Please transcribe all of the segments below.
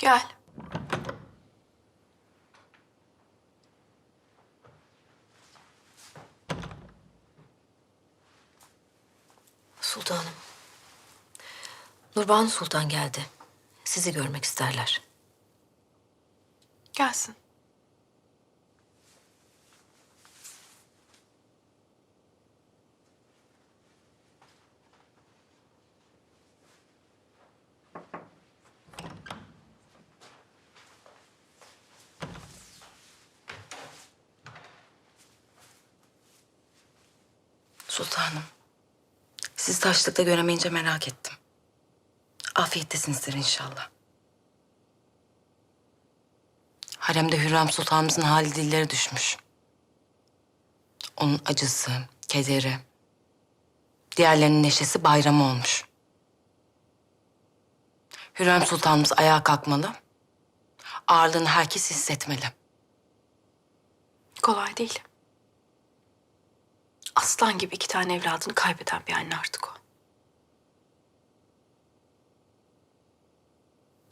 Gel. Sultanım. Nurbanu Sultan geldi. Sizi görmek isterler. Gelsin. Sultanım. Sizi taşlıkta göremeyince merak ettim. Afiyettesinizdir inşallah. Haremde Hürrem Sultanımızın hali dilleri düşmüş. Onun acısı, kederi, diğerlerinin neşesi bayramı olmuş. Hürrem Sultanımız ayağa kalkmalı, ağırlığını herkes hissetmeli. Kolay değil. Aslan gibi iki tane evladını kaybeden bir anne artık o.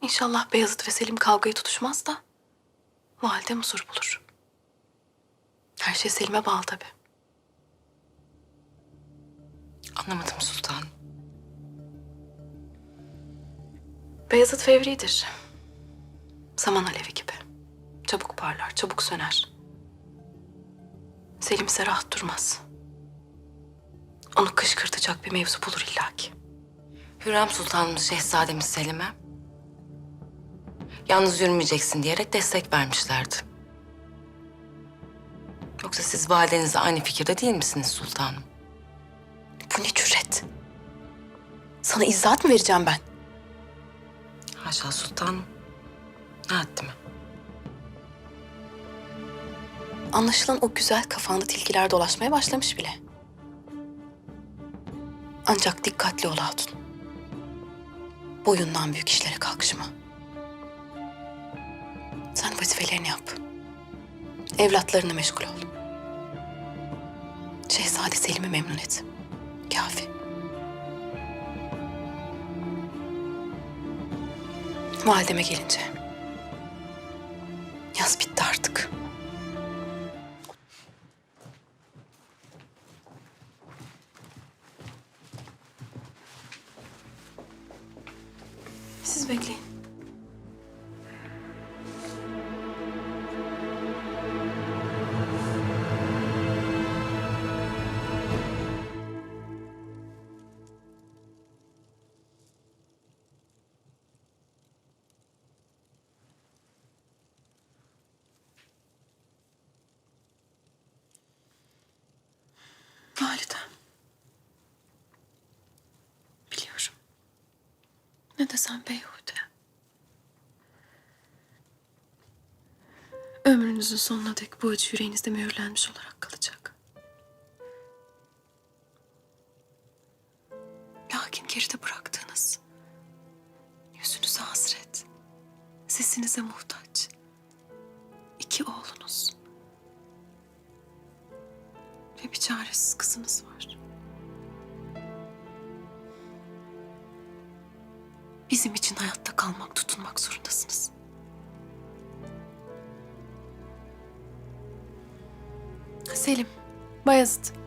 İnşallah Beyazıt ve Selim kavgayı tutuşmaz da validem huzur bulur. Her şey Selim'e bağlı tabii. Anlamadım sultanım. Beyazıt fevridir. Saman alevi gibi. Çabuk parlar, çabuk söner. Selim ise rahat durmaz. Onu kışkırtacak bir mevzu bulur illaki. Hürrem Sultanımız Şehzademiz Selim'e yalnız yürümeyeceksin diyerek destek vermişlerdi. Yoksa siz validenizle aynı fikirde değil misiniz sultanım? Bu ne cüret? Sana izahat mı vereceğim ben? Haşa sultanım. Ne haddime? Anlaşılan o güzel kafanda tilkiler dolaşmaya başlamış bile. Ancak dikkatli ol hatun. Boyundan büyük işlere kalkışma. Sen vazifelerini yap. Evlatlarına meşgul ol. Şehzade Selim'i memnun et. Kafi. Valideme gelince. Yaz bitti Siz bekleyin. Validem. Ne desem beyhude. Ömrünüzün sonuna dek bu acı yüreğinizde mühürlenmiş olarak kalacak. Lakin geride bıraktığınız yüzünüze hasret, sesinize muhtaç iki oğlunuz ve bir çaresiz kızınız var. Bizim için hayatta kalmak, tutunmak zorundasınız. Selim, Bayezid.